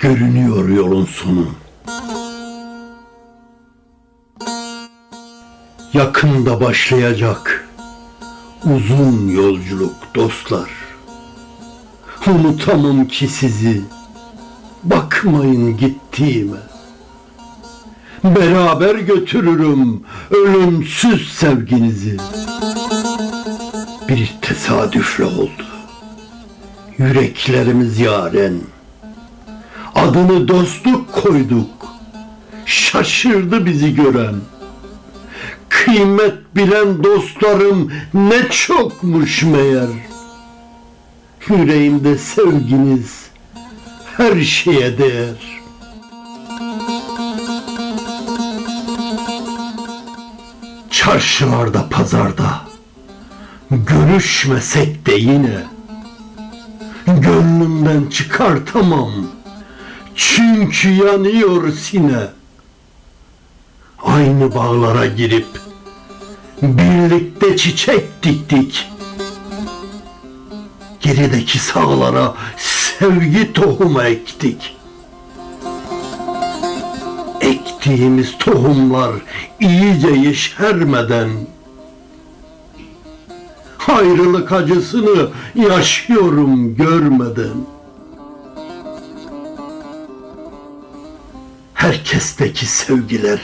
Görünüyor yolun sonu. Yakında başlayacak uzun yolculuk dostlar. Unutamam ki sizi. Bakmayın gittiğime. Beraber götürürüm ölümsüz sevginizi. Bir tesadüfle oldu. Yüreklerimiz yaren. Adını dostluk koyduk. Şaşırdı bizi gören. Kıymet bilen dostlarım ne çokmuş meğer. Yüreğimde sevginiz her şeye değer. Çarşılarda, pazarda görüşmesek de yine gönlümden çıkartamam. Çünkü yanıyor sine. Aynı bağlara girip birlikte çiçek diktik. Gerideki sağlara sevgi tohumu ektik. Ektiğimiz tohumlar iyice yeşermeden ayrılık acısını yaşıyorum görmeden. Herkesteki sevgiler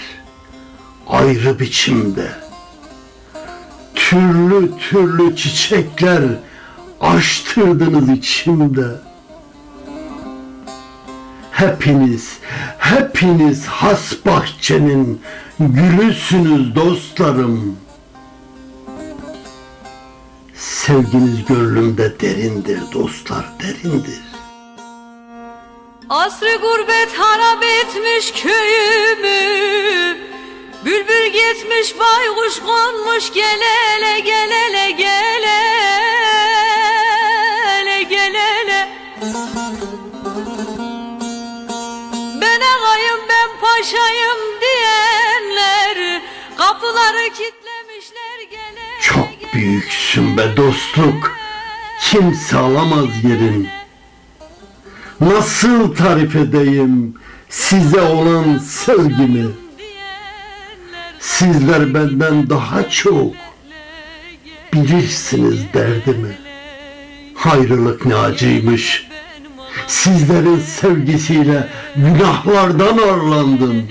ayrı biçimde. Türlü türlü çiçekler açtırdınız içimde. Hepiniz, hepiniz has bahçenin gülüsünüz dostlarım. Sevginiz gönlümde derindir dostlar, derindir. Asrı gurbet harap etmiş köyümü Bülbül gitmiş baykuş konmuş gelele gelele gelele gelele. Ben ağayım ben paşayım diyenler Kapıları kitlemişler gelele Çok büyüksün be dostluk, kimse alamaz yerin. Nasıl tarif edeyim size olan sevgimi? Sizler benden daha çok bilirsiniz derdimi. Hayrılık ne acıymış. Sizlerin sevgisiyle günahlardan arlandım.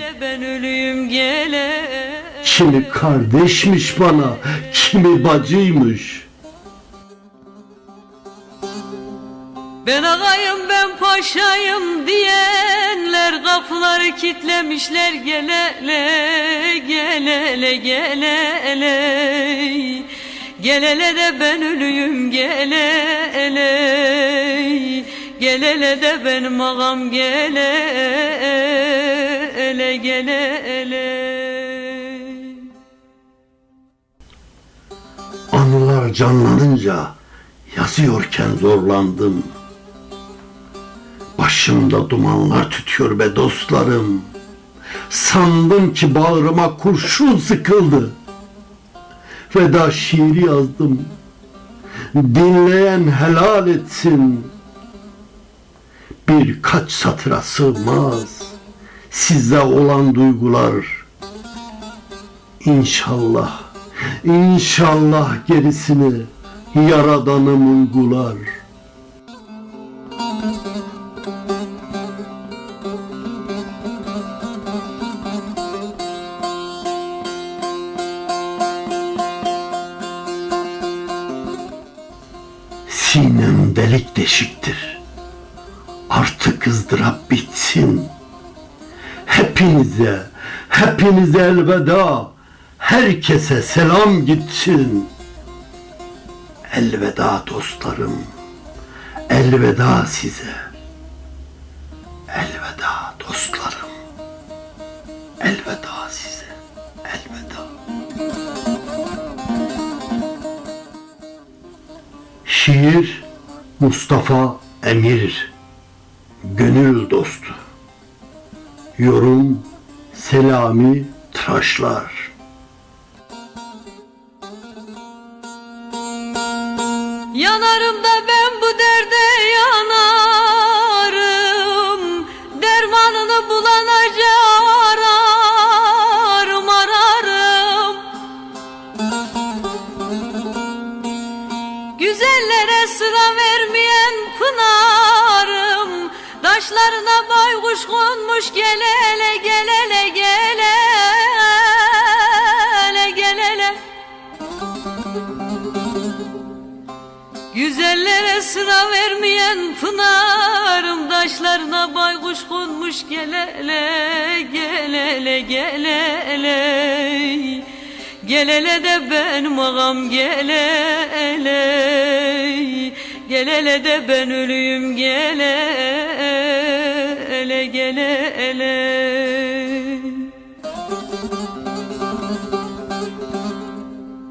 Kimi kardeşmiş bana, kimi bacıymış. Ben ağayım ben paşayım diyenler kapıları kitlemişler gelele gelele gelele Gelele de ben ölüyüm gelele Gelele de benim ağam gelele gelele Anılar canlanınca yazıyorken zorlandım. Başımda dumanlar tütüyor be dostlarım. Sandım ki bağrıma kurşun sıkıldı. Veda şiiri yazdım. Dinleyen helal etsin. Birkaç satıra sığmaz. Size olan duygular. İnşallah, inşallah gerisini Yaradanım uygular. Sinem delik deşiktir. Artık ızdırap bitsin. Hepinize, hepinize elveda. Herkese selam gitsin. Elveda dostlarım. Elveda size. Elveda dostlarım. Elveda size. Şiir Mustafa Emir Gönül dostu. Yorum Selami Tıraşlar. Yanarım da ben bu derde yanarım Taşlarına baykuş konmuş gele ele gele ele gele ele gele ele Güzellere sıra vermeyen pınarım Taşlarına baykuş konmuş gele ele gele ele gele ele Gelele de ben ağam gelele Gelele de ben ölüyüm gelele gelele.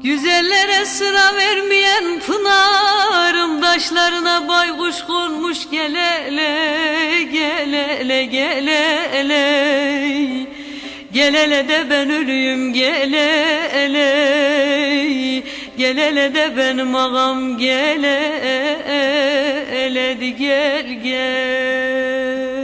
Güzellere sıra vermeyen pınarım Taşlarına baykuş konmuş gelele gelele gelele. Gelele de ben ölüyüm gelele Gelele de benim ağam gelele Gel gel